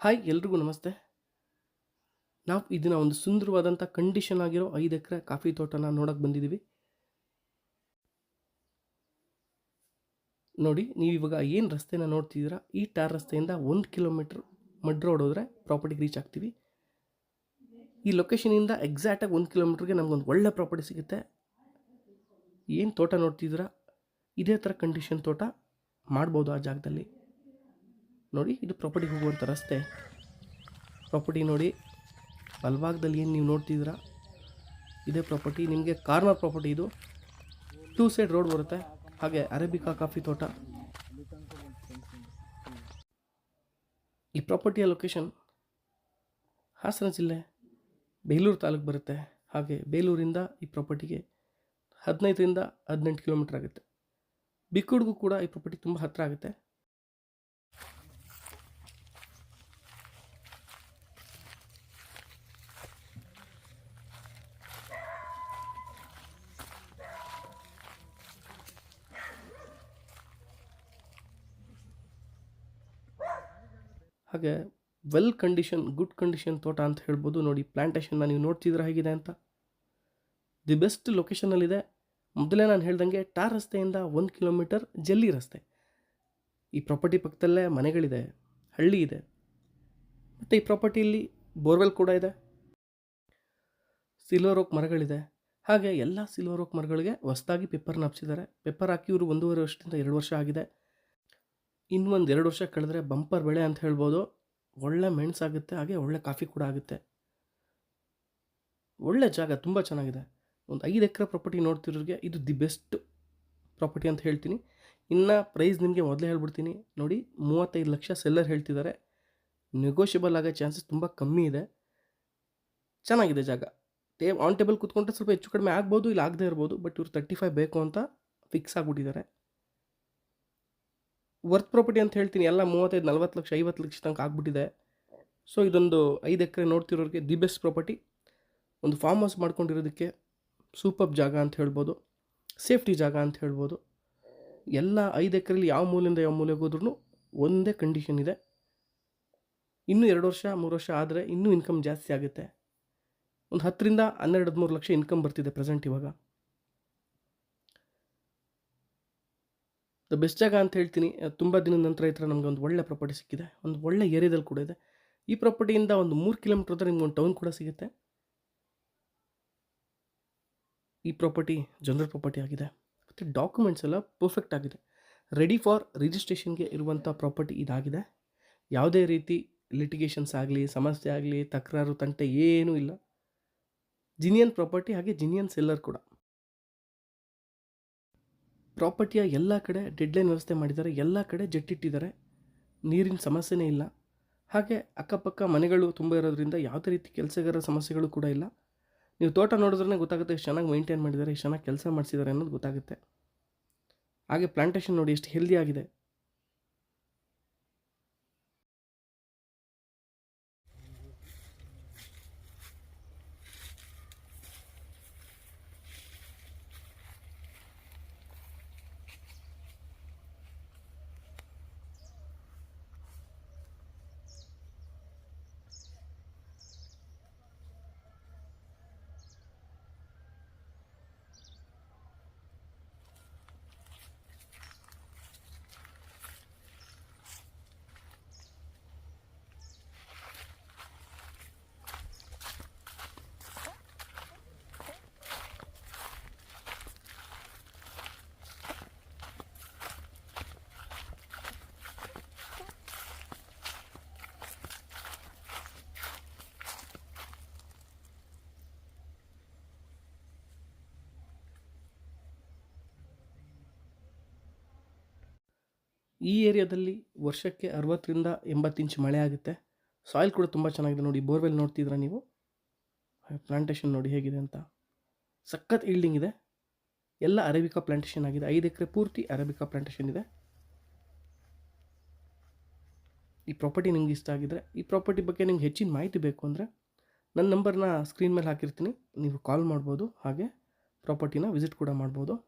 Hi, ಎಲ್ರಿಗೂ ನಮಸ್ತೆ. ನಾವು ಇದನ್ನ ಒಂದು ಸುಂದರವಾದಂಥ ಕಂಡೀಷನ್ ಆಗಿರೋ ಐದು ಎಕರೆ ಕಾಫಿ ತೋಟನ ನೋಡಕ್ಕೆ ಬಂದಿದ್ದೀವಿ ನೋಡಿ, ನೀವು ಇವಾಗ ಏನು ರಸ್ತೆನ ನೋಡ್ತಿದ್ದೀರಾ? ಈ ಟಾರ್ ರಸ್ತೆಯಿಂದ ಒಂದು ಕಿಲೋಮೀಟ್ರ್ ಮಡ್ ರೋಡ್ ಹೋದರೆ ಪ್ರಾಪರ್ಟಿಗೆ ರೀಚ್ ಆಗ್ತೀವಿ. ಈ ಲೊಕೇಶನಿಂದ ಎಕ್ಸಾಕ್ಟಾಗಿ ಒಂದು ಕಿಲೋಮೀಟ್ರಿಗೆ ನಮಗೊಂದು ಒಳ್ಳೆ ಪ್ರಾಪರ್ಟಿ ಸಿಗುತ್ತೆ. ಏನು ತೋಟ ನೋಡ್ತಿದ್ದೀರಾ? ಇದೇ ಥರ ಕಂಡೀಷನ್ ತೋಟ ಮಾಡ್ಬೋದು ಆ ಜಾಗದಲ್ಲಿ. ನೋಡಿ, ಇದು ಪ್ರಾಪರ್ಟಿಗೆ ಹೋಗುವಂಥ ರಸ್ತೆ. ಪ್ರಾಪರ್ಟಿ ನೋಡಿ ಬಲಭಾಗದಲ್ಲಿ ಏನು ನೀವು ನೋಡ್ತಿದ್ದೀರಾ? ಇದೇ ಪ್ರಾಪರ್ಟಿ ನಿಮಗೆ ಕಾರ್ನರ್ ಪ್ರಾಪರ್ಟಿ ಇದು. ಟೂ ಸೈಡ್ ರೋಡ್ ಬರುತ್ತೆ. ಹಾಗೆ ಅರೇಬಿಕಾ ಕಾಫಿ ತೋಟ. ಈ ಪ್ರಾಪರ್ಟಿಯ ಲೊಕೇಶನ್ ಹಾಸನ ಜಿಲ್ಲೆ, ಬೇಲೂರು ತಾಲೂಕು ಬರುತ್ತೆ. ಹಾಗೆ ಬೇಲೂರಿಂದ ಈ ಪ್ರಾಪರ್ಟಿಗೆ ಹದಿನೈದರಿಂದ ಹದಿನೆಂಟು ಕಿಲೋಮೀಟ್ರ್ ಆಗುತ್ತೆ. ಬಿಕ್ಕುಡ್ಗೂ ಕೂಡ ಈ ಪ್ರಾಪರ್ಟಿ ತುಂಬ ಹತ್ತಿರ ಆಗುತ್ತೆ. ಹಾಗೆ ವೆಲ್ ಕಂಡೀಷನ್ ಗುಡ್ ಕಂಡೀಷನ್ ತೋಟ ಅಂತ ಹೇಳ್ಬೋದು. ನೋಡಿ ಪ್ಲ್ಯಾಂಟೇಷನ್ನ ನೀವು ನೋಡ್ತಿದ್ರೆ ಹೇಗಿದೆ ಅಂತ? ದಿ ಬೆಸ್ಟ್ ಲೊಕೇಶನಲ್ಲಿದೆ ಮೊದಲೇ ನಾನು ಹೇಳ್ದಂಗೆ ಟಾರ್ ರಸ್ತೆಯಿಂದ ಒಂದು ಕಿಲೋಮೀಟರ್ ಜಲ್ಲಿ ರಸ್ತೆ. ಈ ಪ್ರಾಪರ್ಟಿ ಪಕ್ಕದಲ್ಲೇ ಮನೆಗಳಿದೆ, ಹಳ್ಳಿ ಇದೆ. ಮತ್ತು ಈ ಪ್ರಾಪರ್ಟಿಯಲ್ಲಿ ಬೋರ್ವೆಲ್ ಕೂಡ ಇದೆ. ಸಿಲ್ವರ್ ಓಕ್ ಮರಗಳಿದೆ. ಹಾಗೆ ಎಲ್ಲ ಸಿಲ್ವರ್ ಓಕ್ ಮರಗಳಿಗೆ ಹೊಸದಾಗಿ ಪೇಪರ್ನ ಹಬ್ಸಿದ್ದಾರೆ. ಪೆಪ್ಪರ್ ಹಾಕಿ ಇವರು ಒಂದೂವರೆ ವರ್ಷದಿಂದ ಎರಡು ವರ್ಷ ಆಗಿದೆ. ಇನ್ನು ಒಂದು ಎರಡು ವರ್ಷ ಕಳೆದ್ರೆ ಬಂಪರ್ ಬೆಳೆ ಅಂತ ಹೇಳ್ಬೋದು. ಒಳ್ಳೆ ಮೆಣಸಾಗುತ್ತೆ ಹಾಗೆ ಒಳ್ಳೆ ಕಾಫಿ ಕೂಡ ಆಗುತ್ತೆ. ಒಳ್ಳೆ ಜಾಗ, ತುಂಬ ಚೆನ್ನಾಗಿದೆ. ಒಂದು ಐದು ಎಕರೆ ಪ್ರಾಪರ್ಟಿ ನೋಡ್ತಿರೋರಿಗೆ ಇದು ದಿ ಬೆಸ್ಟ್ ಪ್ರಾಪರ್ಟಿ ಅಂತ ಹೇಳ್ತೀನಿ. ಇನ್ನು ಪ್ರೈಸ್ ನಿಮಗೆ ಮೊದಲೇ ಹೇಳ್ಬಿಡ್ತೀನಿ. ನೋಡಿ, ಮೂವತ್ತೈದು ಲಕ್ಷ ಸೆಲ್ಲರ್ ಹೇಳ್ತಿದ್ದಾರೆ. ನೆಗೋಷಿಯಬಲ್ ಆಗೋ ಚಾನ್ಸಸ್ ತುಂಬ ಕಮ್ಮಿ ಇದೆ. ಚೆನ್ನಾಗಿದೆ ಜಾಗ. ಟೇ ಆನ್ ಟೇಬಲ್ ಕೂತ್ಕೊಂಡ್ರೆ ಸ್ವಲ್ಪ ಹೆಚ್ಚು ಕಡಿಮೆ ಆಗ್ಬೋದು, ಇಲ್ಲ ಆಗದೇ ಇರ್ಬೋದು ಬಟ್ ಇವ್ರು ತರ್ಟಿ ಫೈವ್ ಬೇಕು ಅಂತ ಫಿಕ್ಸ್ ಆಗಿಬಿಟ್ಟಿದ್ದಾರೆ. ವರ್ತ್ ಪ್ರಾಪರ್ಟಿ ಅಂತ ಹೇಳ್ತೀನಿ. ಎಲ್ಲ ಮೂವತ್ತೈದು, ನಲ್ವತ್ತು ಲಕ್ಷ, ಐವತ್ತು ಲಕ್ಷ ತನಕ ಆಗ್ಬಿಟ್ಟಿದೆ. ಸೊ ಇದೊಂದು ಐದು ಎಕರೆ ನೋಡ್ತಿರೋರಿಗೆ ದಿ ಬೆಸ್ಟ್ ಪ್ರಾಪರ್ಟಿ ಒಂದು ಫಾರ್ಮ್ ಹೌಸ್ ಮಾಡ್ಕೊಂಡಿರೋದಕ್ಕೆ ಸೂಪರ್ ಜಾಗ ಅಂತ ಹೇಳ್ಬೋದು. ಸೇಫ್ಟಿ ಜಾಗ ಅಂತ ಹೇಳ್ಬೋದು. ಎಲ್ಲ ಐದು ಎಕರೆಲಿ ಯಾವ ಮೂಲೆಯಿಂದ ಯಾವ ಮೂಲೆಗೆ ಹೋದ್ರೂ ಒಂದೇ ಕಂಡೀಷನ್ ಇದೆ. ಇನ್ನೂ ಎರಡು ವರ್ಷ, ಮೂರು ವರ್ಷ ಆದರೆ ಇನ್ನೂ ಇನ್ಕಮ್ ಜಾಸ್ತಿ ಆಗುತ್ತೆ. ಒಂದು ಹತ್ತರಿಂದ ಹನ್ನೆರಡು, ಹದಿಮೂರು ಲಕ್ಷ ಇನ್ಕಮ್ ಬರ್ತಿದೆ ಪ್ರೆಸೆಂಟ್ ಇವಾಗ. ದ ಬೆಸ್ಟ್ ಜಾಗ ಅಂತ ಹೇಳ್ತೀನಿ. ತುಂಬ ದಿನದ ನಂತರ ಈ ಥರ ನಮಗೆ ಒಂದು ಒಳ್ಳೆ ಪ್ರಾಪರ್ಟಿ ಸಿಕ್ಕಿದೆ. ಒಂದು ಒಳ್ಳೆ ಏರಿಯಾದಲ್ಲಿ ಕೂಡ ಇದೆ. ಈ ಪ್ರಾಪರ್ಟಿಯಿಂದ ಒಂದು ಮೂರು ಕಿಲೋಮೀಟರ್ ಹತ್ರ ನಿಮ್ಗೆ ಒಂದು ಟೌನ್ ಕೂಡ ಸಿಗುತ್ತೆ. ಈ ಪ್ರಾಪರ್ಟಿ ಜನರಲ್ ಪ್ರಾಪರ್ಟಿ ಆಗಿದೆ. ಮತ್ತು ಡಾಕ್ಯುಮೆಂಟ್ಸ್ ಎಲ್ಲ ಪರ್ಫೆಕ್ಟ್ ಆಗಿದೆ. ರೆಡಿ ಫಾರ್ ರಿಜಿಸ್ಟ್ರೇಷನ್ಗೆ ಇರುವಂಥ ಪ್ರಾಪರ್ಟಿ ಇದಾಗಿದೆ. ಯಾವುದೇ ರೀತಿ ಲಿಟಿಗೇಷನ್ಸ್ ಆಗಲಿ, ಸಮಸ್ಯೆ ಆಗಲಿ, ತಕರಾರು, ತಂಟೆ ಏನೂ ಇಲ್ಲ. ಜಿನಿಯನ್ ಪ್ರಾಪರ್ಟಿ ಹಾಗೆ ಜಿನಿಯನ್ ಸೆಲ್ಲರ್ ಕೂಡ. ಪ್ರಾಪರ್ಟಿಯ ಎಲ್ಲ ಕಡೆ ಡೆಡ್ಲೈನ್ ವ್ಯವಸ್ಥೆ ಮಾಡಿದ್ದಾರೆ, ಎಲ್ಲ ಕಡೆ ಜಟ್ಟಿಟ್ಟಿದ್ದಾರೆ. ನೀರಿನ ಸಮಸ್ಯೆನೇ ಇಲ್ಲ. ಹಾಗೆ ಅಕ್ಕಪಕ್ಕ ಮನೆಗಳು ತುಂಬ ಇರೋದ್ರಿಂದ ಯಾವುದೇ ರೀತಿ ಕೆಲಸಗಾರ ಸಮಸ್ಯೆಗಳು ಕೂಡ ಇಲ್ಲ. ನೀವು ತೋಟ ನೋಡಿದ್ರೆ ಗೊತ್ತಾಗುತ್ತೆ ಎಷ್ಟು ಚೆನ್ನಾಗಿ ಮೈಂಟೈನ್ ಮಾಡಿದ್ದಾರೆ, ಎಷ್ಟು ಚೆನ್ನಾಗಿ ಕೆಲಸ ಮಾಡಿಸಿದ್ದಾರೆ ಅನ್ನೋದು ಗೊತ್ತಾಗುತ್ತೆ. ಹಾಗೆ ಪ್ಲಾಂಟೇಷನ್ ನೋಡಿ ಎಷ್ಟು ಹೆಲ್ದಿ ಆಗಿದೆ. ಈ ಏರಿಯಾದಲ್ಲಿ ವರ್ಷಕ್ಕೆ ಅರವತ್ತರಿಂದ ಎಂಬತ್ತು ಇಂಚ್ ಮಳೆ ಆಗುತ್ತೆ. ಸಾಯಿಲ್ ಕೂಡ ತುಂಬ ಚೆನ್ನಾಗಿದೆ ನೋಡಿ. ಬೋರ್ವೆಲ್ ನೋಡ್ತಿದ್ರ ನೀವು? ಪ್ಲಾಂಟೇಶನ್ ನೋಡಿ ಹೇಗಿದೆ ಅಂತ. ಸಖತ್ ಈಲ್ಡಿಂಗ್ ಇದೆ. ಎಲ್ಲ ಅರೇಬಿಕಾ ಪ್ಲಾಂಟೇಶನ್ ಆಗಿದೆ. ಐದು ಎಕರೆ ಪೂರ್ತಿ ಅರೇಬಿಕಾ ಪ್ಲಾಂಟೇಶನ್ ಇದೆ. ಈ ಪ್ರಾಪರ್ಟಿ ನಿಮ್ಗೆ ಇಷ್ಟ ಆಗಿದ್ರೆ, ಈ ಪ್ರಾಪರ್ಟಿ ಬಗ್ಗೆ ನಿಮ್ಗೆ ಹೆಚ್ಚಿನ ಮಾಹಿತಿ ಬೇಕು ಅಂದರೆ ನನ್ನ ನಂಬರ್ನ ಸ್ಕ್ರೀನ್ ಮೇಲೆ ಹಾಕಿರ್ತೀನಿ. ನೀವು ಕಾಲ್ ಮಾಡ್ಬೋದು, ಹಾಗೆ ಪ್ರಾಪರ್ಟಿನ ವಿಸಿಟ್ ಕೂಡ ಮಾಡ್ಬೋದು.